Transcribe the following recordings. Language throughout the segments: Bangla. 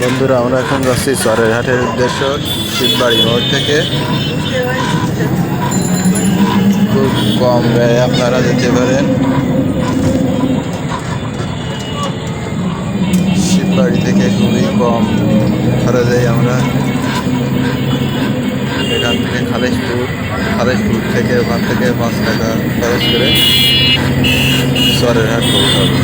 বন্ধুরা, আমরা এখন যাচ্ছি চরের হাটের উদ্দেশ্য শিববাড়ি মোড় থেকে। খুব কম ব্যয়ে আপনারা যেতে পারেন। শিববাড়ি থেকে খুবই কম খরচে আমরা এখান থেকে খালেশপুর খালেশপুর থেকে ওখান থেকে পাঁচ টাকা খরচ করে চরের হাট পৌঁছাবো।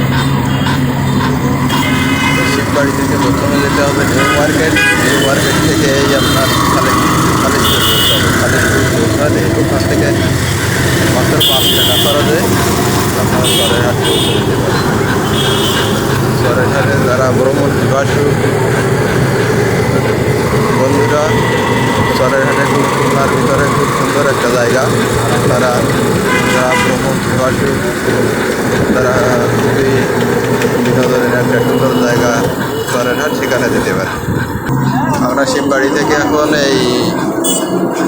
শিববাড়ি থেকে প্রথমে যেতে হবে নিউ মার্কেট নিউ মার্কেট থেকে এই আপনার খালে খালিশপুর পৌঁছাবে খালিশপুর পৌঁছালে ওখান থেকে মাত্র পাঁচ টাকা খরচে আপনার চরের হাট পৌঁছে যেতে পারে। চরের যারা ভ্রমণ পিপাসু বন্ধুরা চরের হাটে খুব খুলনার ভিতরে খুব সুন্দর একটা জায়গা। তারা যারা ভ্রমণ পিপাসু তারা খুবই বিনোদনের একটা সুন্দর জায়গা হাট সেখানে যেতে পারে আমরা শিববাড়ি থেকে এখন এই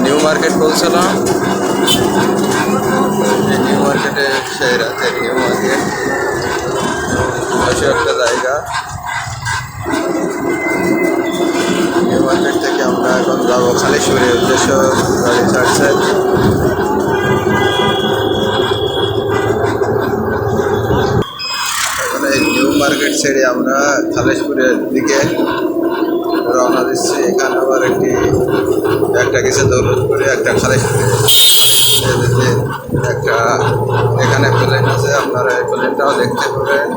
নিউ মার্কেট পৌঁছলাম। নিউ মার্কেটে সেই রাতে নিউ মার্কেট। একটা জায়গা। নিউ মার্কেট থেকে আমরা এখন যাব খালি খালেশ্বরী উদ্দেশ্য, গাড়ি ছাড়ছে এখন এই নিউ ছেড়ে আমরা খালেশপুরের দিকে রওনা দিচ্ছি। এখানে আবার একটি, একটা গেছে দৌলতপুরে, একটা খালেশপুরে। একটা, এখানে প্লেন আছে, আপনারা এই প্লেনটাও দেখতে পাবেন।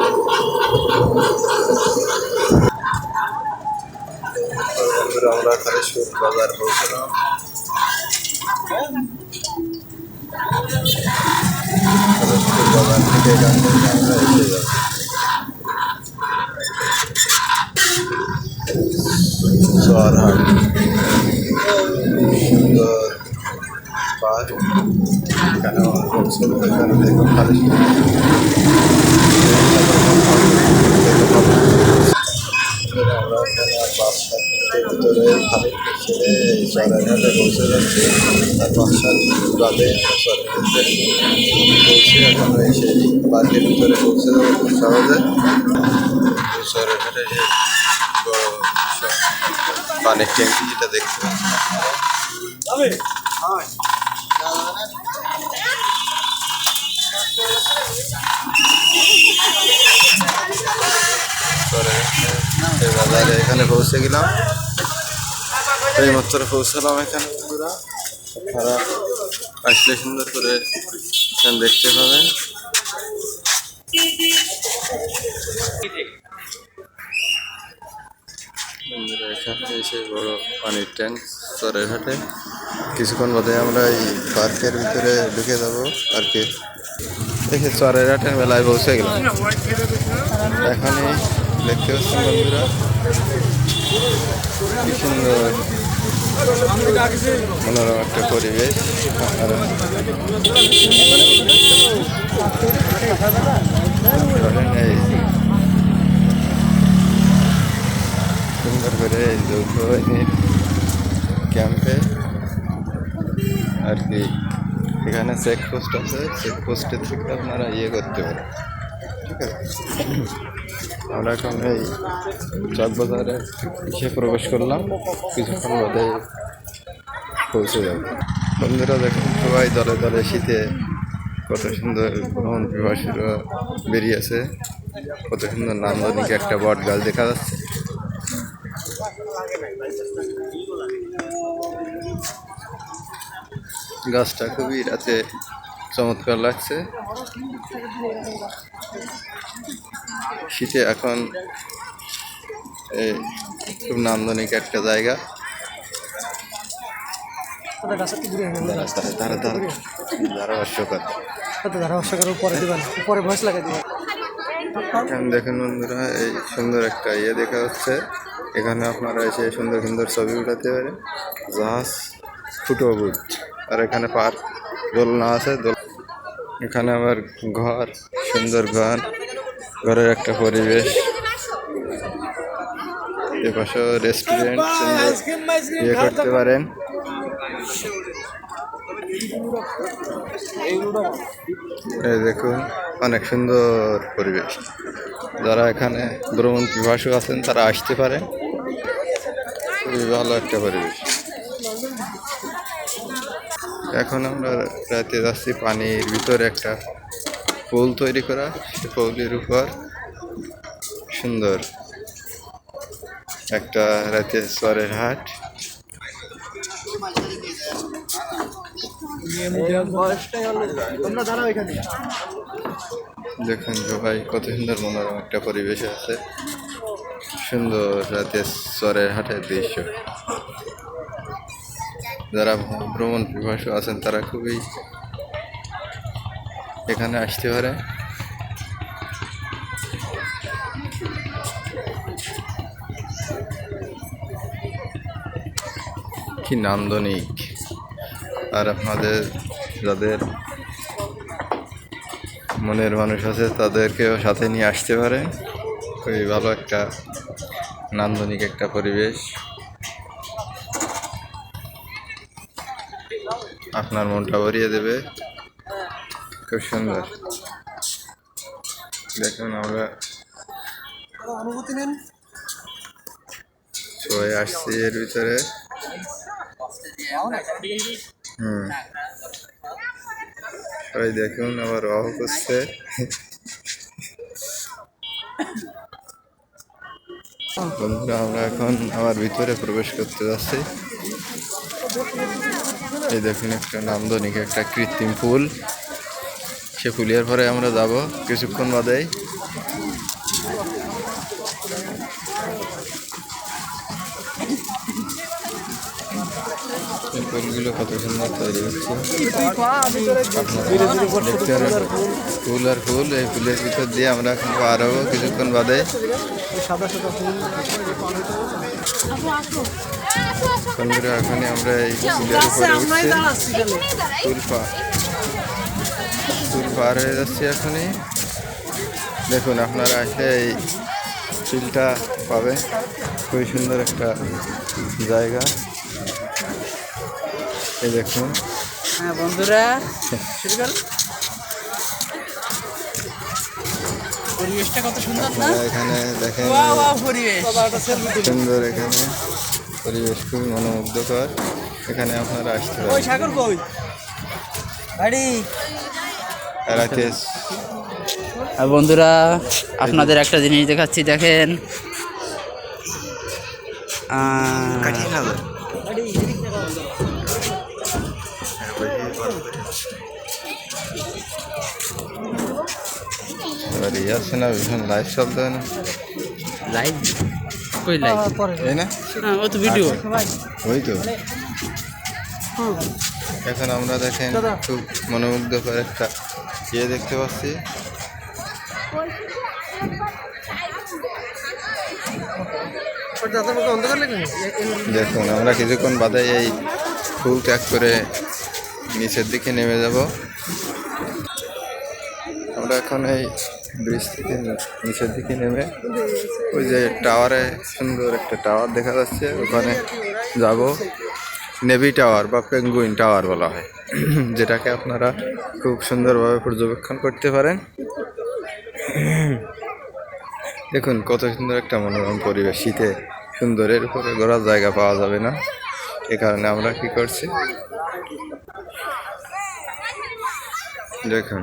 আমরা খালেশপুর বাজার পৌঁছলাম। বাজার থেকে এখান থেকে আমরা এসে সুন্দর পার্ক অনেক সুন্দর। এখানে দেখুন খালি ভিতরে খালি পৌঁছে যাচ্ছি আর পাঁচ বাদে পৌঁছে এখন সেই পার্কের ভিতরে পৌঁছে যাব খুব সহজে। পানির ট্যাঙ্কি যেটা দেখতে পাচ্ছেন বাজারে এখানে পৌঁছে গেলাম। এই মাত্র পৌঁছালাম এখানে বন্ধুরা। আপনারা আসলে সুন্দর করে এখানে দেখতে পাবেন। এখানে এসে বড় পানির ট্যাঙ্ক চরের হাটে। কিছুক্ষণ বাদে আমরা এই পার্কের ভিতরে ঢুকে যাব, পার্কে। দেখে চরের হাটের মেলায় পৌঁছে গেলাম। এখানে দেখতে পাচ্ছেন বন্ধুরা, কি সুন্দর মনোরম একটা পরিবেশ। এই সুন্দর করে যৌথ বাহিনীর ক্যাম্পে আর কি। এখানে চেকপোস্ট আছে চেকপোস্টের থেকে আপনারা ইয়ে করতে পারেন। ঠিক আছে? আমরা এখন এই চকবাজারে এসে প্রবেশ করলাম। কিছুক্ষণ বাদে পৌঁছে যাব। বন্ধুরা দেখুন, সবাই দলে দলে শীতে কত সুন্দর ভ্রমণ পিপাসীরা বেরিয়েছে। কত সুন্দর নান্দনিক একটা বট গাছ দেখা যাচ্ছে। গাছটা খুবই রাতে চমৎকার লাগছে। শীতে এখন খুব নান্দনিক একটা জায়গা। দেখেন বন্ধুরা, এই সুন্দর একটা ইয়ে দেখা যাচ্ছে এখানে আপনারা এসে সুন্দর সুন্দর ছবি উঠাতে পারেন। জাহাজ, ফুটো বুট। আর এখানে পার্ক দোলনা আছে এখানে আবার ঘর, সুন্দর ঘর। ঘরের একটা পরিবেশ। এপাশেও রেস্টুরেন্ট ইয়ে করতে পারেন। এই দেখুন, অনেক সুন্দর পরিবেশ। যারা এখানে ভ্রমণ পিপাসু আছেন, তারা আসতে পারে খুবই ভালো একটা পরিবেশ। এখন আমরা রাতে যাচ্ছি পানির ভিতরে একটা পুল তৈরি করা। সে পুলের উপর সুন্দর একটা রাতে চরের হাট। দেখুন সবাই কত সুন্দর মনোরম একটা পরিবেশ আছে। সুন্দর রাতে চরের হাটের দৃশ্য। যারা ভ্রমণ পিপাসু আছেন, তারা খুবই এখানে আসতে পারে। কি নান্দনিক। আর আপনাদের, যাদের মনের মানুষ আছে, তাদেরকেও সাথে নিয়ে আসতে পারে। খুবই ভালো একটা নান্দনিক একটা পরিবেশ। আপনার মনটা ভরিয়ে দেবে। খুব সুন্দর। দেখুন আমরা অনুভূতি নেন। সবাই আসছি এর ভিতরে। হুম। সবাই দেখুন আবার অহ করছে বন্ধুরা, আমরা এখন আমার ভিতরে প্রবেশ করতে যাচ্ছি। এই দেখুন একটা নান্দনিক একটা কৃত্রিম ফুল। সে ফুলের পরে আমরা যাব কিছুক্ষণ বাদেই। ফুলগুলো কত সুন্দর তৈরি হচ্ছে। ফুল আর ফুল, এই ফুলের ভিতর দিয়ে আমরা এখন পার হব কিছুক্ষণ বাদে সাদা সাদা ফুল। বন্ধুরা এখন আমরা এই ফুল পার হয়ে যাচ্ছে এখনই দেখুন আপনারা আসলে এই ফিলটা পাবে। খুবই সুন্দর একটা জায়গা। এই দেখুন। হ্যাঁ বন্ধুরা পরিবেশটা কত সুন্দর না? এখানে দেখেন ওয়া ওয়া পরিবেশ। সুন্দর এখানে। পরিবেশ খুবই মনোমুগ্ধকর। এখানে আপনারা আসতে ওই পারেন সাগর কই বাড়ি। রাতে আর বন্ধুরা আপনাদের একটা জিনিস দেখাচ্ছি দেখেন। এবার ইয়ে আছে না ভীষণ লাইভ শব্দ হয় না। লাইভ কই লাইভ এই না? হ্যাঁ ও তো ভিডিও ওই তো। এখন আমরা দেখেন। খুব মনোমুগ্ধকর একটা ইয়ে দেখতে পাচ্ছি। দেখুন আমরা কিছুক্ষণ বাদে এই ফুল ত্যাগ করে নিচের দিকে নেমে যাব। আমরা এখন এই ব্রিজ থেকে নিচের দিকে নেমে ওই যে টাওয়ারে সুন্দর একটা টাওয়ার দেখা যাচ্ছে, ওখানে যাব। নেভি টাওয়ার বা পেঙ্গুইন টাওয়ার বলা হয়। যেটাকে আপনারা খুব সুন্দরভাবে পর্যবেক্ষণ করতে পারেন। দেখুন, কত সুন্দর একটা মনোরম পরিবেশ। শীতে সুন্দরের উপরে ঘোরার জায়গা পাওয়া যাবে না। এ কারণে আমরা কি করছি? দেখুন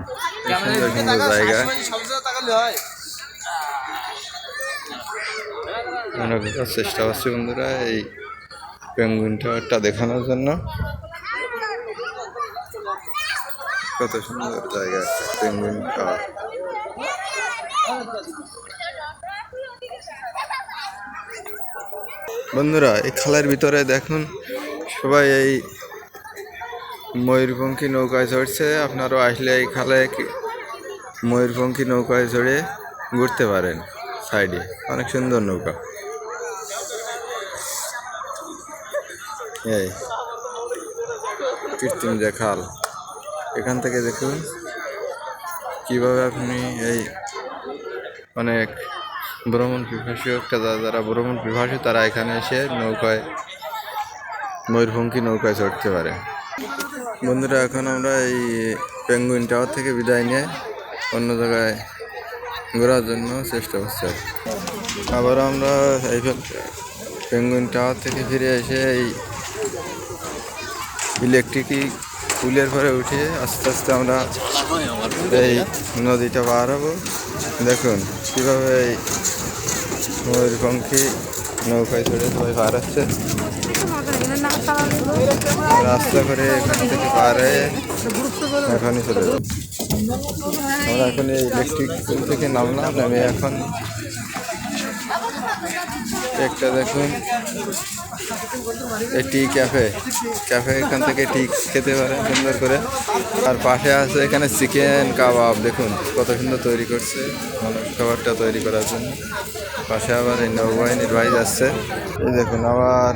সুন্দর সুন্দর জায়গা। মনে করার চেষ্টা করছি বন্ধুরা এই পেঙ্গুইন টাওয়ারটা দেখানোর জন্য। কত সুন্দর জায়গা একটা পেঙ্গুইন টাওয়ার। বন্ধুরা এই খালের ভিতরে দেখুন সবাই এই ময়ূরপঙ্খী নৌকায় চড়ছে, আপনারও আসলে এই খালে ময়ূরপঙ্খী নৌকায় চড়ে ঘুরতে পারেন সাইডে। অনেক সুন্দর নৌকা। এই, কৃত্রিম যে খাল। এখান থেকে দেখুন কীভাবে আপনি এই অনেক ভ্রমণ পিপাসী যারা ভ্রমণ পিপাসী, তারা এখানে এসে নৌকায়, ময়ূরভঙ্গি নৌকায় চড়তে পারে। বন্ধুরা, এখন আমরা এই পেঙ্গুইন টাওয়ার থেকে বিদায় নিয়ে অন্য জায়গায় ঘোরার জন্য চেষ্টা করছি আবার আমরা এই পেঙ্গুইন টাওয়ার থেকে ফিরে এসে এই ইলেকট্রিক পুলের পরে উঠে আস্তে আস্তে আমরা এই নদীটা পার হব। দেখুন, কীভাবে এই ময়ূরপঙ্খী নৌকায় চড়ে সবাই পার হচ্ছে। রাস্তা করে এখান থেকে পার এখনই চলে আমরা এখন এই ইলেকট্রিক পুল থেকে নামলাম, নামে এখন একটা দেখুন, এই টি ক্যাফে ক্যাফে এখান থেকে টি খেতে পারে, সুন্দর করে। আর পাশে আছে এখানে চিকেন কাবাব দেখুন কত সুন্দর তৈরি করছে। খাবারটা তৈরি করার জন্য। পাশে আবার এই নৌবাহিনীর ভাই যাচ্ছে। এই দেখুন আবার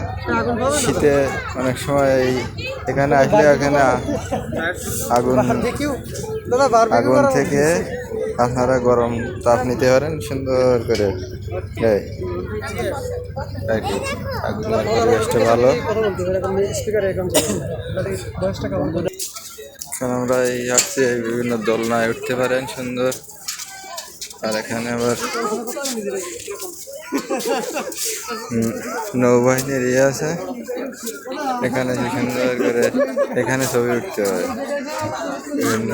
শীতে অনেক সময় এখানে আসলে এখানে আগুন আগুন থেকে আপনারা গরম তাপ নিতে পারেন, সুন্দর করে। ভালো। এখন আমরা এই আসছি বিভিন্ন দোলনায় উঠতে পারেন, সুন্দর। আর এখানে আবার নৌবাহিনীর ইয়ে আছে। এখানে যে সুন্দর করে এখানে ছবি উঠতে হয়। বিভিন্ন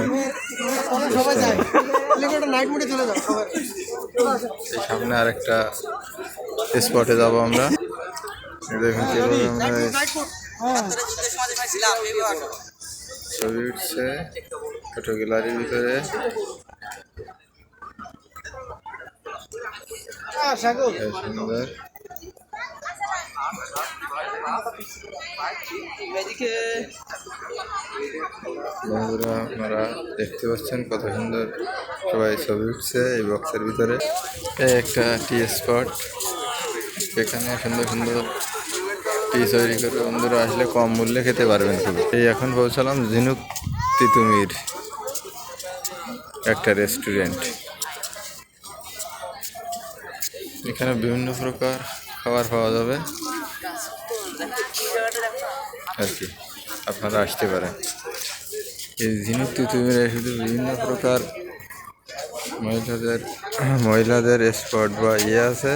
সামনে আরেকটা স্পটে যাব আমরা। দেখুন কীভাবে আমরা ছবি উঠছে। ছোট গ্যালারির ভিতরে সাগর এই বন্ধুরা, আপনারা দেখতে পাচ্ছেন কত সুন্দর সবাই ছবি উঠছে এই বক্সের ভিতরে। একটা টি স্পট এখানে সুন্দর সুন্দর টি তৈরি করে বন্ধুরা আসলে কম মূল্যে খেতে পারবেন খুব এই এখন পৌঁছালাম ঝিনুক তিতুমির। একটা রেস্টুরেন্ট এখানে বিভিন্ন প্রকার খাবার পাওয়া যাবে। আর কি, আপনারা আসতে পারেন। এই ঝিনুক তিতুমিরে শুধু বিভিন্ন প্রকার মহিলাদের মহিলাদের স্পট বা ইয়ে আছে।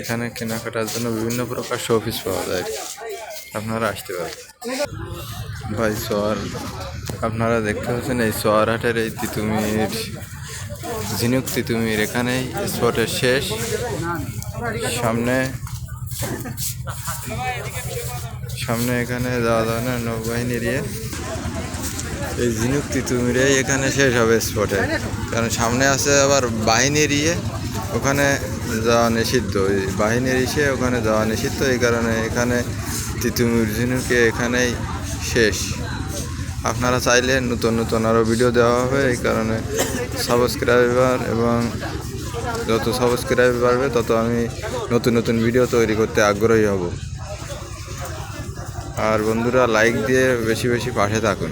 এখানে কেনাকাটার জন্য বিভিন্ন প্রকার শোপিস পাওয়া যায়। আপনারা আসতে পারেন। ভাই সোয়ার, আপনারা দেখতে পাচ্ছেন এই সোয়ার হাটের এই তিতুমির ঝিনুক তিতুমির এখানেই স্পটের শেষ, সামনে সামনে এখানে যাওয়া যাবে না, নৌবাহিনীর ইয়ে। এই ঝিনুক তিতুমিরে এখানে শেষ হবে স্পটে কারণ সামনে আছে আবার বাহিনীর ইয়ে ওখানে যাওয়া নিষিদ্ধ। বাহিনীর ইসে ওখানে যাওয়া নিষিদ্ধ, এই কারণে এখানে তিতুমির ঝিনুকে এখানেই শেষ। আপনারা চাইলে নতুন নতুন আরও ভিডিও দেওয়া হবে, এই কারণে সাবস্ক্রাইবার এবং যত সাবস্ক্রাইব বাড়বে, তত আমি নতুন নতুন ভিডিও তৈরি করতে আগ্রহী হব। আর বন্ধুরা লাইক দিয়ে বেশি বেশি পাশে থাকুন।